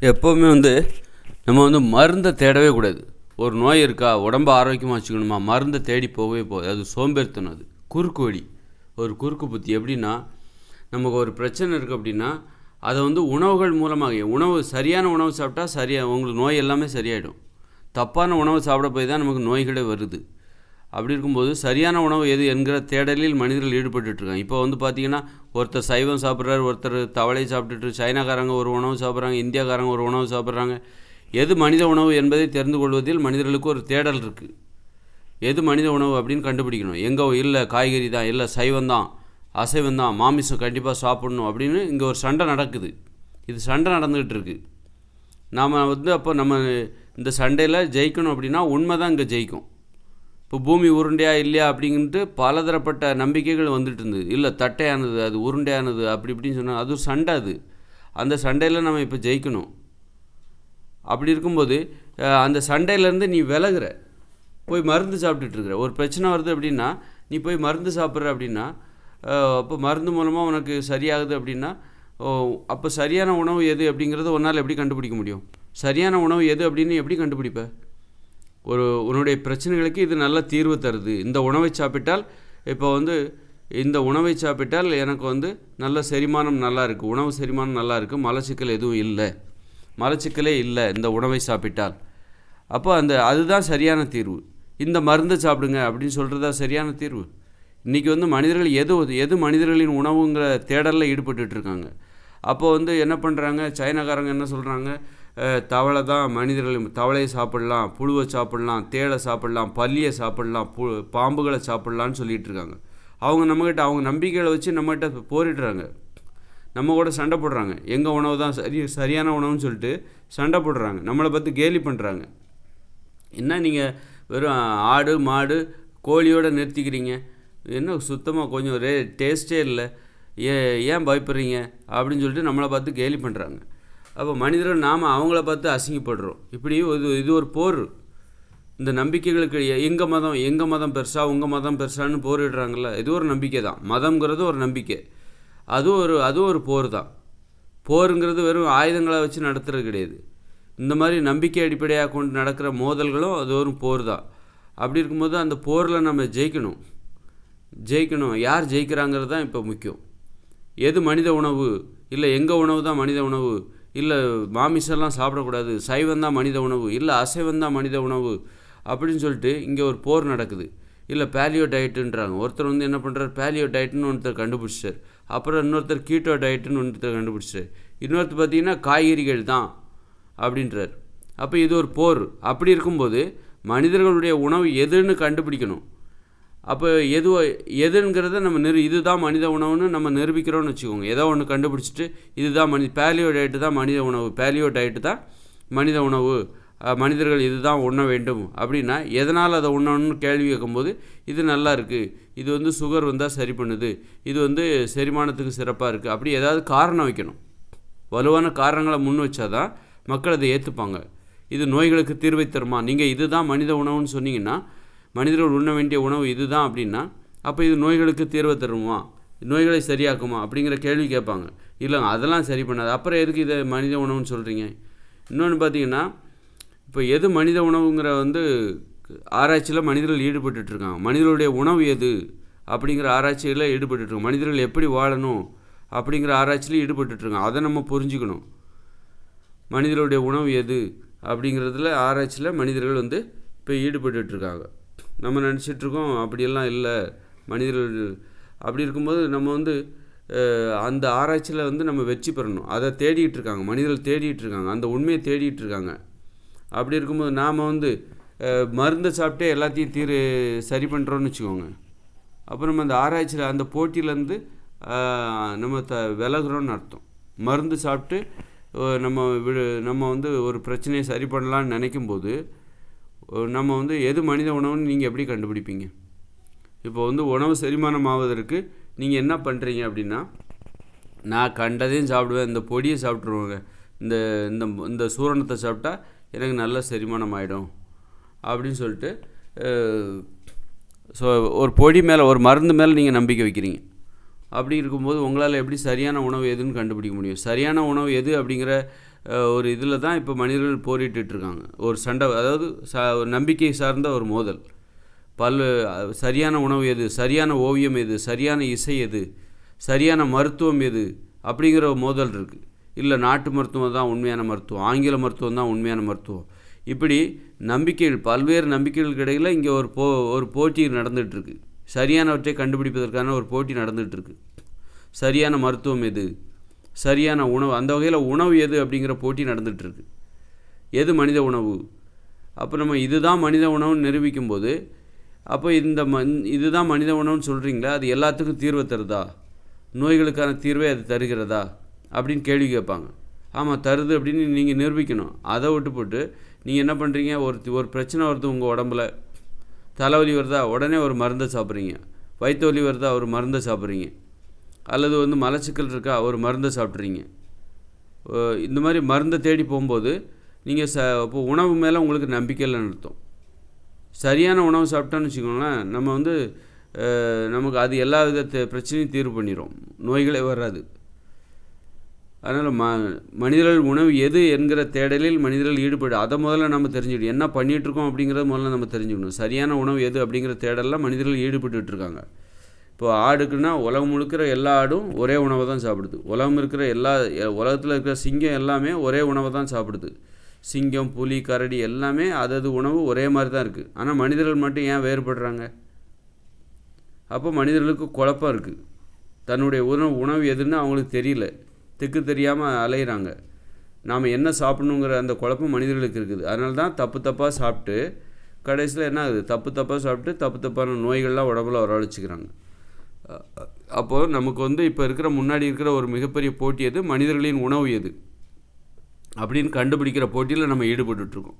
எப்போவுமே வந்து நம்ம வந்து மருந்தை தேடவே கூடாது. ஒரு நோய் இருக்கா உடம்ப ஆரோக்கியமாக வச்சுக்கணுமா மருந்தை தேடி போகவே போகுது அது சோம்பேறித்தனம் அது. குறுக்கு வழி. ஒரு குறுக்கு புத்தி. எப்படின்னா நமக்கு ஒரு பிரச்சனை இருக்குது அப்படின்னா அதை வந்து உணவுகள் மூலமாக உணவு சரியான உணவு சாப்பிட்டா சரியாக உங்களுக்கு நோய் எல்லாமே சரியாயிடும். தப்பான உணவு சாப்பிட போய் தான் நமக்கு நோய்களே வருது. அப்படி இருக்கும்போது சரியான உணவு எது என்கிற தேடலில் மனிதர்கள் ஈடுபட்டுருக்காங்க இப்போ வந்து பார்த்தீங்கன்னா ஒருத்தர் சைவம் சாப்பிட்றாரு ஒருத்தர் தவளை சாப்பிட்டுட்டு சைனாக்காரங்க ஒரு உணவு சாப்பிட்றாங்க இந்தியாக்காரங்க ஒரு உணவு சாப்பிட்றாங்க. எது மனித உணவு என்பதை தெரிந்து கொள்வதில் மனிதர்களுக்கு ஒரு தேடல் இருக்குது எது மனித உணவு அப்படின்னு கண்டுபிடிக்கணும். எங்கே இல்லை காய்கறி தான் இல்லை சைவம் தான் அசைவம் தான் மாமிசம் கண்டிப்பாக சாப்பிடணும் அப்படின்னு இங்கே ஒரு சண்டை நடக்குது. இது சண்டை நடந்துக்கிட்டு இருக்குது நாம் வந்து அப்போ நம்ம இந்த சண்டையில் ஜெயிக்கணும் அப்படின்னா உண்மை தான் இங்கே ஜெயிக்கும். இப்போ பூமி உருண்டையா இல்லையா அப்படின்ட்டு பலதரப்பட்ட நம்பிக்கைகள் வந்துட்டு இருந்தது. இல்லை தட்டையானது அது உருண்டையானது அப்படி இப்படின்னு சொன்னால் அது ஒரு சண்டை அது. அந்த சண்டையில் நம்ம இப்போ ஜெயிக்கணும். அப்படி இருக்கும்போது அந்த சண்டையிலேருந்து நீ விலகுற. போய் மருந்து சாப்பிட்டுட்டு இருக்கிற. ஒரு பிரச்சனை வருது அப்படின்னா நீ போய் மருந்து சாப்பிட்ற அப்படின்னா அப்போ மருந்து மூலமாக உனக்கு சரியாகுது அப்படின்னா அப்போ சரியான உணவு எது அப்படிங்கிறத உன்னால் எப்படி கண்டுபிடிக்க முடியும்? சரியான உணவு எது அப்படின்னு எப்படி கண்டுபிடிப்ப? ஒரு உன்னுடைய பிரச்சனைகளுக்கு இது நல்ல தீர்வு தருது. இந்த உணவை சாப்பிட்டால் இப்போ வந்து இந்த உணவை சாப்பிட்டால் எனக்கு வந்து நல்ல செரிமானம் நல்லா இருக்குது உணவு செரிமானம் நல்லா இருக்குது மலச்சிக்கல் எதுவும் இல்லை. மலச்சிக்கலே இல்லை இந்த உணவை சாப்பிட்டால். அப்போ அந்த அதுதான் சரியான தீர்வு. இந்த மருந்தை சாப்பிடுங்க அப்படின்னு சொல்கிறதா சரியான தீர்வு? இன்றைக்கி வந்து மனிதர்கள் எது எது மனிதர்களின் உணவுங்கிற தேடலில் ஈடுபட்டுருக்காங்க இருக்காங்க. அப்போ வந்து என்ன பண்ணுறாங்க சைனாக்காரங்க என்ன சொல்கிறாங்க தவளை தான் மனிதர்கள் தவளையை சாப்பிடலாம் புழுவை சாப்பிடலாம் தேளை சாப்பிடலாம் பல்லியை சாப்பிடலாம் பு பாம்புகளை சாப்பிடலான்னு சொல்லிகிட்டு இருக்காங்க. அவங்க நம்மக்கிட்ட அவங்க நம்பிக்கைகளை வச்சு நம்மகிட்ட போரிடுறாங்க. நம்ம கூட சண்டை போடுறாங்க. எங்கள் உணவு தான் சரி சரியான உணவுன்னு சொல்லிட்டு சண்டை போடுறாங்க. நம்மளை பார்த்து கேலி பண்ணுறாங்க என்ன நீங்கள் வெறும் ஆடு மாடு கோழியோட நிறுத்திக்கிறீங்க? என்ன சுத்தமாக கொஞ்சம் ரே டேஸ்ட்டே இல்லை. ஏ ஏன் பயப்படுறீங்க? அப்படின்னு சொல்லிட்டு நம்மளை பார்த்து கேலி பண்ணுறாங்க அப்போ மனிதர்கள் நாம் அவங்கள பார்த்து அசிங்கப்படுறோம். இப்படி இது இது ஒரு போர். இந்த நம்பிக்கைகளுக்கு எங்கள் மதம் எங்கள் மதம் பெருசா உங்கள் மதம் பெருசான்னு போரிடுறாங்கல்ல இது ஒரு நம்பிக்கை தான். மதம்ங்கிறது ஒரு நம்பிக்கை. அதுவும் ஒரு அதுவும் ஒரு போர் தான். போருங்கிறது வெறும் ஆயுதங்களை வச்சு நடத்துறது கிடையாது. இந்த மாதிரி நம்பிக்கை அடிப்படையாக கொண்டு நடக்கிற மோதல்களும் அது ஒரு போர் தான். அப்படி இருக்கும்போது அந்த போரில் நம்ம ஜெயிக்கணும். ஜெயிக்கணும். யார் ஜெயிக்கிறாங்கிறது தான் இப்போ முக்கியம். எது மனித உணவு? இல்லை எங்கள் உணவு தான் மனித உணவு? இல்லை மாமிசம்லாம் சாப்பிடக்கூடாது. சைவம் தான் மனித உணவு. இல்லை அசைவம் தான் மனித உணவு. அப்படின்னு சொல்லிட்டு இங்கே ஒரு போர் நடக்குது. இல்லை பேலியோ டயட்டுன்றாங்க ஒருத்தர் வந்து என்ன பண்ணுறார் பேலியோ டயட்னு ஒருத்தர் கண்டுபிடிச்சார் அப்புறம் இன்னொருத்தர் கீட்டோ டயட்டுன்னு ஒருத்தர் கண்டுபிடிச்சார் இன்னொருத்தர் பார்த்தீங்கன்னா காய்கறிகள் தான் அப்படின்றார். அப்போ இது ஒரு போர். அப்படி இருக்கும்போது மனிதர்களுடைய உணவு எதுன்னு கண்டுபிடிக்கணும். அப்போ எது எதுங்கிறத நம்ம நிரு இதுதான் மனித உணவுன்னு நம்ம நிரூபிக்கிறோம்னு வச்சுக்கோங்க. ஏதோ ஒன்று கண்டுபிடிச்சிட்டு இதுதான் மனி பேலியோ டயட்டு தான் மனித உணவு. பேலியோ டயட்டு தான் மனித உணவு. மனிதர்கள் இதுதான் உண்ண வேண்டும். அப்படின்னா எதனால் அதை உண்ணணும்னு கேள்வி கேட்கும்போது இது நல்லா இருக்குது இது வந்து சுகர் வந்தால் சரி பண்ணுது. இது வந்து செரிமானத்துக்கு சிறப்பாக இருக்குது அப்படி ஏதாவது காரணம் வைக்கணும். வலுவான காரணங்களை முன் வச்சாதான் மக்கள் அதை ஏற்றுப்பாங்க இது நோய்களுக்கு தீர்வை தருமா? நீங்கள் இதுதான் மனித உணவுன்னு சொன்னீங்கன்னா மனிதர்கள் உண்ண வேண்டிய உணவு இதுதான் அப்படின்னா அப்போ இது நோய்களுக்கு தீர்வை தருமா? நோய்களை சரியாக்குமா? அப்படிங்கிற கேள்வி கேட்பாங்க. இல்லைங்க அதெல்லாம் சரி பண்ணாது. அப்புறம் எதுக்கு இதை மனித உணவுன்னு சொல்கிறீங்க இன்னொன்று பார்த்தீங்கன்னா இப்போ எது மனித உணவுங்கிற வந்து ஆராய்ச்சியில் மனிதர்கள் ஈடுபட்டுருக்காங்க மனிதர்களுடைய உணவு எது அப்படிங்கிற ஆராய்ச்சியில் ஈடுபட்டுருக்கோம் மனிதர்கள் எப்படி வாழணும் அப்படிங்கிற ஆராய்ச்சியில் ஈடுபட்டுருக்காங்க அதை நம்ம புரிஞ்சுக்கணும். மனிதர்களுடைய உணவு எது அப்படிங்கிறதுல ஆராய்ச்சியில் மனிதர்கள் வந்து இப்போ ஈடுபட்டுருக்காங்க இருக்காங்க. நம்ம நினச்சிட்டு இருக்கோம் அப்படியெல்லாம் இல்லை. மனிதர்கள் அப்படி இருக்கும்போது நம்ம வந்து அந்த ஆராய்ச்சியில் வந்து நம்ம வெற்றி பெறணும். அதை தேடிட்டு இருக்காங்க. மனிதர்கள் தேடிட்டு இருக்காங்க. அந்த உண்மையை தேடிட்டு இருக்காங்க. அப்படி இருக்கும்போது நாம் வந்து மருந்தை சாப்பிட்டே எல்லாத்தையும் தீர் சரி பண்ணுறோன்னு வச்சுக்கோங்க. அப்புறம் நம்ம அந்த ஆராய்ச்சியில் அந்த போட்டியிலேருந்து நம்ம த விலகிறோன்னு அர்த்தம். மருந்து சாப்பிட்டு நம்ம விடு நம்ம வந்து ஒரு பிரச்சனையை சரி பண்ணலான்னு நினைக்கும்போது நம்ம வந்து எது மனித உணவுன்னு நீங்கள் எப்படி கண்டுபிடிப்பீங்க? இப்போ வந்து உணவு செரிமானம் ஆவதற்கு நீங்கள் என்ன பண்ணுறீங்க அப்படின்னா நான் கண்டதையும் சாப்பிடுவேன் இந்த பொடியை சாப்பிட்ருவோங்க இந்த இந்த இந்த சூரணத்தை சாப்பிட்டா எனக்கு நல்ல செரிமானம் ஆகிடும் அப்படின்னு சொல்லிட்டு ஸோ ஒரு பொடி மேலே ஒரு மருந்து மேலே நீங்கள் நம்பிக்கை வைக்கிறீங்க. அப்படி இருக்கும்போது உங்களால் எப்படி சரியான உணவு எதுன்னு கண்டுபிடிக்க முடியும்? சரியான உணவு எது அப்படிங்கிற ஒரு இதில் தான் இப்போ மனிதர்கள் போரிட்டுருக்காங்க இருக்காங்க ஒரு சண்டை அதாவது ச நம்பிக்கை சார்ந்த ஒரு மோதல். பல் சரியான உணவு எது? சரியான ஓவியம் எது? சரியான இசை எது? சரியான மருத்துவம் எது? அப்படிங்கிற ஒரு மோதல் இருக்குது இல்லை நாட்டு மருத்துவம் தான் உண்மையான மருத்துவம். ஆங்கில மருத்துவம் தான் உண்மையான மருத்துவம். இப்படி நம்பிக்கைகள் பல்வேறு நம்பிக்கைகளுக்கு இடையில் இங்கே ஒரு போ ஒரு போட்டி நடந்துகிட்ருக்கு சரியானவற்றை கண்டுபிடிப்பதற்கான ஒரு போட்டி நடந்துகிட்ருக்கு சரியான மருத்துவம் எது? சரியான உணவு அந்த வகையில் உணவு எது அப்படிங்கிற போட்டி நடந்துகிட்ருக்கு. எது மனித உணவு? அப்போ நம்ம இதுதான் மனித உணவுன்னு நிரூபிக்கும் போது அப்போ இந்த மண் இதுதான் மனித உணவுன்னு சொல்கிறீங்களா அது எல்லாத்துக்கும் தீர்வு தருதா? நோய்களுக்கான தீர்வை அது தருகிறதா? அப்படின்னு கேள்வி கேட்பாங்க. ஆமாம் தருது அப்படின்னு நீங்கள் நிரூபிக்கணும். அதை விட்டு போட்டு நீங்கள் என்ன பண்ணுறீங்க ஒரு ஒரு பிரச்சனை வருது உங்கள் உடம்புல. தலைவலி வருதா? உடனே ஒரு மருந்தை சாப்பிட்றீங்க. வயிற்று வலி வருதா? ஒரு மருந்தை சாப்பிட்றீங்க. அல்லது வந்து மலச்சிக்கல் இருக்கா ஒரு மருந்தை சாப்பிட்றீங்க. இந்த மாதிரி மருந்தை தேடி போகும்போது நீங்கள் ச இப்போ உணவு மேலே உங்களுக்கு நம்பிக்கை இல்லைன்னு அர்த்தம். சரியான உணவு சாப்பிட்டோன்னு வச்சுக்கோங்களேன் நம்ம வந்து நமக்கு அது எல்லா வித பிரச்சனையும் தீர்வு பண்ணிடும் நோய்களே வராது. அதனால் ம மனிதர்கள் உணவு எது என்கிற தேடலில் மனிதர்கள் ஈடுபடும் அதை முதல்ல நம்ம தெரிஞ்சுக்கணும். என்ன பண்ணிகிட்ருக்கோம் அப்படிங்கிறத முதல்ல நம்ம தெரிஞ்சுக்கணும். சரியான உணவு எது அப்படிங்கிற தேடலில் மனிதர்கள் ஈடுபட்டுருக்காங்க இருக்காங்க. இப்போ ஆடுக்குன்னா உலகம் முழுக்கிற எல்லா ஆடும் ஒரே உணவை தான் சாப்பிடுது. உலகம் இருக்கிற எல்லா உலகத்தில் இருக்கிற சிங்கம் எல்லாமே ஒரே உணவை தான் சாப்பிடுது. சிங்கம் புலி கரடி எல்லாமே அதது உணவு ஒரே மாதிரி தான் இருக்குது ஆனால் மனிதர்கள் மட்டும் ஏன் வேறுபடுறாங்க? அப்போ மனிதர்களுக்கு குழப்பம் இருக்குது தன்னுடைய உணவு உணவு எதுன்னு அவங்களுக்கு தெரியல. திக்கு தெரியாமல் அலையிறாங்க. நாம் என்ன சாப்பிடணுங்கிற அந்த குழப்பம் மனிதர்களுக்கு இருக்குது. அதனால தான் தப்பு தப்பாக சாப்பிட்டு கடைசியில் என்ன ஆகுது? தப்பு தப்பாக சாப்பிட்டு தப்பு தப்பான நோய்கள்லாம் உடம்புல வரவழைச்சிக்கிறாங்க அப்போது நமக்கு வந்து இப்போ இருக்கிற முன்னாடி இருக்கிற ஒரு மிகப்பெரிய போட்டி எது? மனிதர்களின் உணவு எது? அப்படின்னு கண்டுபிடிக்கிற போட்டியில் நம்ம ஈடுபட்டுட்ருக்கோம்.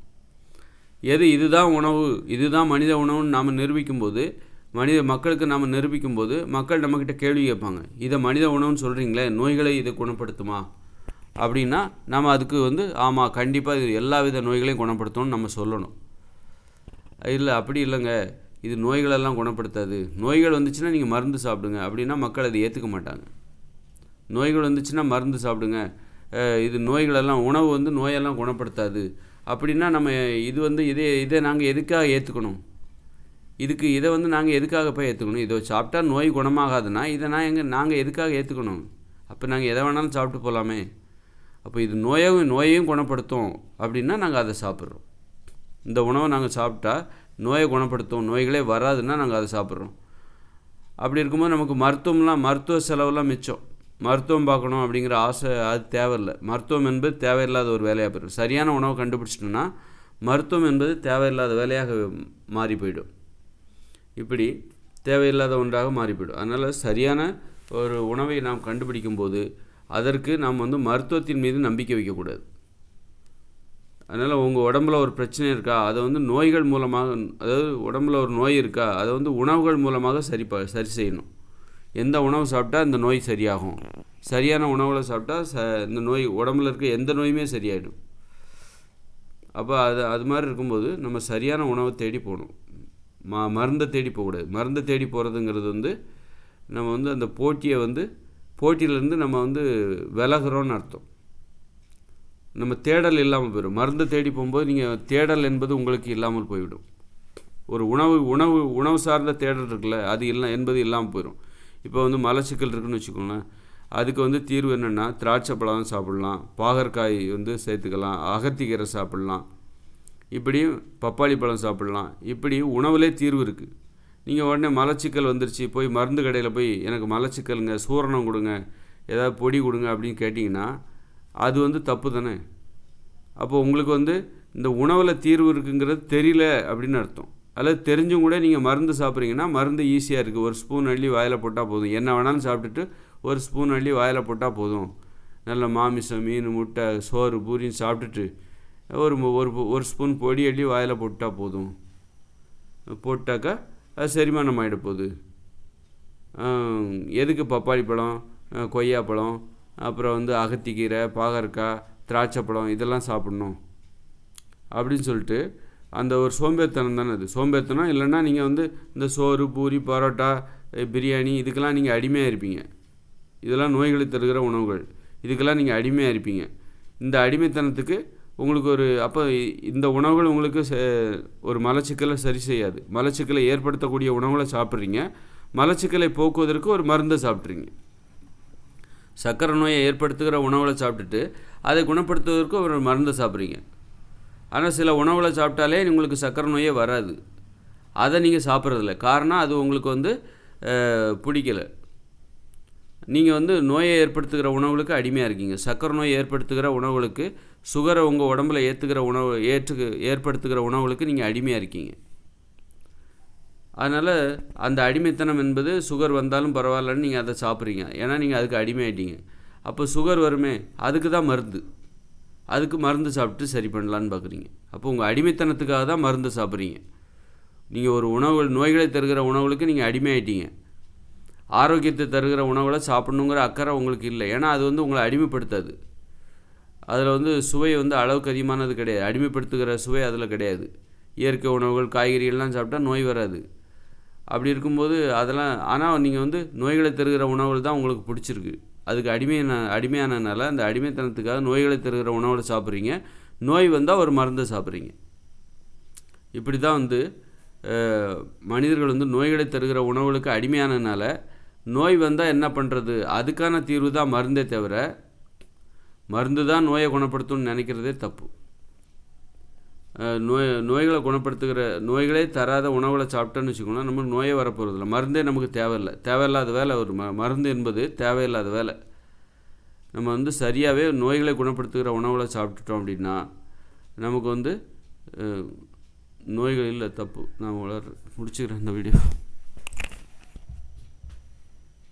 எது? இதுதான் உணவு. இதுதான் மனித உணவுன்னு நாம் நிரூபிக்கும்போது மனித மக்களுக்கு நாம் நிரூபிக்கும்போது மக்கள் நம்மக்கிட்ட கேள்வி கேட்பாங்க. இதை மனித உணவுன்னு சொல்கிறீங்களே நோய்களை இதை குணப்படுத்துமா? அப்படின்னா நம்ம அதுக்கு வந்து ஆமாம் கண்டிப்பாக இது எல்லா வித நோய்களையும் குணப்படுத்தணும்னு நம்ம சொல்லணும். இல்லை அப்படி இல்லைங்க. இது நோய்களெல்லாம் குணப்படுத்தாது. நோய்கள் வந்துச்சுன்னா நீங்கள் மருந்து சாப்பிடுங்க. அப்படின்னா மக்கள் அதை ஏற்றுக்க மாட்டாங்க. நோய்கள் வந்துச்சுன்னா மருந்து சாப்பிடுங்க. இது நோய்களெல்லாம் உணவு வந்து நோயெல்லாம் குணப்படுத்தாது. அப்படின்னா நம்ம இது வந்து இதே இதை நாங்கள் எதுக்காக ஏற்றுக்கணும் இதுக்கு இதை வந்து நாங்கள் எதுக்காக போய் ஏற்றுக்கணும் இதை சாப்பிட்டா நோய் குணமாகாதுன்னா இதை நான் எங்கே நாங்கள் எதுக்காக ஏற்றுக்கணும் அப்போ நாங்கள் எதை வேணாலும் சாப்பிட்டு போகலாமே அப்போ இது நோயையும் நோயையும் குணப்படுத்தும். அப்படின்னா நாங்கள் அதை சாப்பிட்றோம். இந்த உணவை நாங்கள் சாப்பிட்டா நோயை குணப்படுத்தும் நோய்களே வராதுன்னா நாங்கள் அதை சாப்பிட்றோம். அப்படி இருக்கும்போது நமக்கு மருத்துவம்லாம் மருத்துவ செலவுலாம் மிச்சம். மருத்துவம் பார்க்கணும் அப்படிங்கிற ஆசை அது தேவையில்லை. மருத்துவம் என்பது தேவையில்லாத ஒரு வேலையாக போயிடும். சரியான உணவை கண்டுபிடிச்சிட்டோம்னா மருத்துவம் என்பது தேவையில்லாத வேலையாக மாறி போயிடும் இப்படி தேவையில்லாத ஒன்றாக மாறி போயிடும் அதனால் சரியான ஒரு உணவை நாம் கண்டுபிடிக்கும் போது அதற்கு நாம் வந்து மருத்துவத்தின் மீது நம்பிக்கை வைக்கக்கூடாது. அதனால் உங்கள் உடம்புல ஒரு பிரச்சனை இருக்கா? அதை வந்து நோய்கள் மூலமாக அதாவது உடம்புல ஒரு நோய் இருக்கா? அதை வந்து உணவுகள் மூலமாக சரி ப சரி செய்யணும். எந்த உணவு சாப்பிட்டா இந்த நோய் சரியாகும்? சரியான உணவுகளை சாப்பிட்டா ச இந்த நோய் உடம்புல இருக்க எந்த நோயுமே சரியாயிடும். அப்போ அது அது மாதிரி இருக்கும்போது நம்ம சரியான உணவை தேடி போகணும். ம மருந்தை தேடி போகக்கூடாது. மருந்தை தேடி போகிறதுங்கிறது வந்து நம்ம வந்து அந்த போட்டியை வந்து போட்டியிலேருந்து நம்ம வந்து விலகுறோன்னு அர்த்தம். நம்ம தேடல் இல்லாமல் போயிடும். மருந்து தேடி போகும்போது நீங்கள் தேடல் என்பது உங்களுக்கு இல்லாமல் போய்விடும். ஒரு உணவு உணவு உணவு சார்ந்த தேடல் இருக்குல்ல அது இல்லை என்பது இல்லாமல் போயிடும் இப்போ வந்து மலச்சிக்கல் இருக்குன்னு வச்சுக்கோங்களேன். அதுக்கு வந்து தீர்வு என்னென்னா திராட்சை பழம் சாப்பிட்லாம் பாகற்காய் வந்து சேர்த்துக்கலாம் அகத்திக்கீரை சாப்பிட்லாம் இப்படியும் பப்பாளி பழம் சாப்பிட்லாம் இப்படி உணவுலே தீர்வு இருக்குது நீங்கள் உடனே மலச்சிக்கல் வந்துருச்சு போய் மருந்து கடையில் போய் எனக்கு மலச்சிக்கலுங்க சூரணம் கொடுங்க ஏதாவது பொடி கொடுங்க அப்படின்னு கேட்டிங்கன்னா அது வந்து தப்பு தானே? அப்போ உங்களுக்கு வந்து இந்த உணவில் தீர்வு இருக்குங்கிறது தெரியல அப்படின்னு அர்த்தம். அல்லது தெரிஞ்சும் கூட நீங்கள் மருந்து சாப்பிட்றீங்கன்னா மருந்து ஈஸியாக இருக்குது ஒரு ஸ்பூன் அள்ளி வாயில் போட்டால் போதும். என்ன வேணாலும் சாப்பிட்டுட்டு ஒரு ஸ்பூன் அள்ளி வாயில் போட்டால் போதும். நல்ல மாமிசம் மீன் முட்டை சோறு பூரின்னு சாப்பிட்டுட்டு ஒரு ஒரு ஒரு ஸ்பூன் பொடி அள்ளி வாயில் போட்டால் போதும். போட்டாக்கா அது செரிமானம் ஆகிட போகுது. எதுக்கு பப்பாளி பழம் கொய்யா கொய்யாப்பழம் அப்புறம் வந்து அகத்திக்கீரை பாகற்காய் திராட்சை பழம் இதெல்லாம் சாப்பிட்ணும். அப்படின்னு சொல்லிட்டு அந்த ஒரு சோம்பேறித்தனம் தானே அது. சோம்பேறித்தனம் இல்லைன்னா நீங்கள் வந்து இந்த சோறு பூரி பரோட்டா பிரியாணி இதுக்கெல்லாம் நீங்கள் அடிமையாக இருப்பீங்க. இதெல்லாம் நோய்களை தருகிற உணவுகள். இதுக்கெல்லாம் நீங்கள் அடிமையாக இருப்பீங்க. இந்த அடிமைத்தனத்துக்கு உங்களுக்கு ஒரு அப்போ இந்த உணவுகள் உங்களுக்கு ச- ஒரு மலச்சிக்கலை சரி செய்யாது. மலச்சிக்கலை ஏற்படுத்தக்கூடிய உணவுகளை சாப்பிட்றீங்க. மலச்சிக்கலை போக்குவதற்கு ஒரு மருந்தை சாப்பிட்றீங்க. சக்கரை நோயை ஏற்படுத்துகிற உணவுகளை சாப்பிட்டுட்டு அதை குணப்படுத்துவதற்கு ஒரு மருந்தை சாப்பிட்றீங்க. ஆனால் சில உணவுகளை சாப்பிட்டாலே உங்களுக்கு சர்க்கரை நோயே வராது. அதை நீங்கள் சாப்பிட்றதில்ல. காரணம் அது உங்களுக்கு வந்து பிடிக்கலை பிடிக்கல. நீங்கள் வந்து நோயை ஏற்படுத்துகிற உணவுகளுக்கு அடிமையாக இருக்கீங்க. சக்கரை நோய் ஏற்படுத்துகிற உணவுகளுக்கு சுகரை உங்கள் உடம்புல ஏற்றுக்கிற உணவு ஏற்று ஏற்படுத்துகிற உணவுகளுக்கு நீங்கள் அடிமையாக இருக்கீங்க. அதனால் அந்த அடிமைத்தனம் என்பது சுகர் வந்தாலும் பரவாயில்லன்னு நீங்கள் அதை சாப்பிட்றீங்க. ஏன்னா நீங்கள் அதுக்கு அடிமையாயிட்டீங்க. அப்போ சுகர் வருமே அதுக்கு தான் மருந்து. அதுக்கு மருந்து சாப்பிட்டு சரி பண்ணலான்னு பார்க்குறீங்க. அப்போ உங்கள் அடிமைத்தனத்துக்காக தான் மருந்து சாப்பிட்றீங்க. நீங்கள் ஒரு உணவுகள் நோய்களை தருகிற உணவுகளுக்கு நீங்கள் அடிமையாயிட்டீங்க. ஆரோக்கியத்தை தருகிற உணவுகளை சாப்பிடணுங்கிற அக்கறை உங்களுக்கு இல்லை. ஏன்னா அது வந்து உங்களை அடிமைப்படுத்தாது. அதில் வந்து சுவை வந்து அளவுக்கு அதிகமானது கிடையாது. அடிமைப்படுத்துகிற சுவை அதில் கிடையாது. இயற்கை உணவுகள் காய்கறிகள்லாம் சாப்பிட்டா நோய் வராது. அப்படி இருக்கும்போது அதெல்லாம் ஆனால் நீங்கள் வந்து நோய்களை தருகிற உணவுகள் தான் உங்களுக்கு பிடிச்சிருக்கு. அதுக்கு அடிமையான அடிமையானதுனால அந்த அடிமைத்தனத்துக்காக நோய்களை தருகிற உணவுகளை சாப்பிட்றீங்க. நோய் வந்தால் ஒரு மருந்தை சாப்பிட்றீங்க. இப்படி தான் வந்து மனிதர்கள் வந்து நோய்களை தருகிற உணவுகளுக்கு அடிமையானதுனால நோய் வந்தால் என்ன பண்ணுறது அதுக்கான தீர்வு தான் மருந்தே தவிர மருந்து தான் நோயை குணப்படுத்தும்னு நினைக்கிறதே தப்பு. நோய் நோய்களை குணப்படுத்துகிற நோய்களே தராத உணவுகளை சாப்பிட்டோன்னு வச்சுக்கோங்களேன் நமக்கு நோயே வரப்போகிறதில்ல மருந்தே நமக்கு தேவையில்லை. தேவையில்லாத வேலை ஒரு ம மருந்து என்பது தேவையில்லாத வேலை. நம்ம வந்து சரியாகவே நோய்களை குணப்படுத்துகிற உணவுகளை சாப்பிட்டுட்டோம் அப்படின்னா நமக்கு வந்து நோய்கள் இல்லை தப்பு. நான் வளர் முடிச்சுக்கிறேன் இந்த வீடியோ.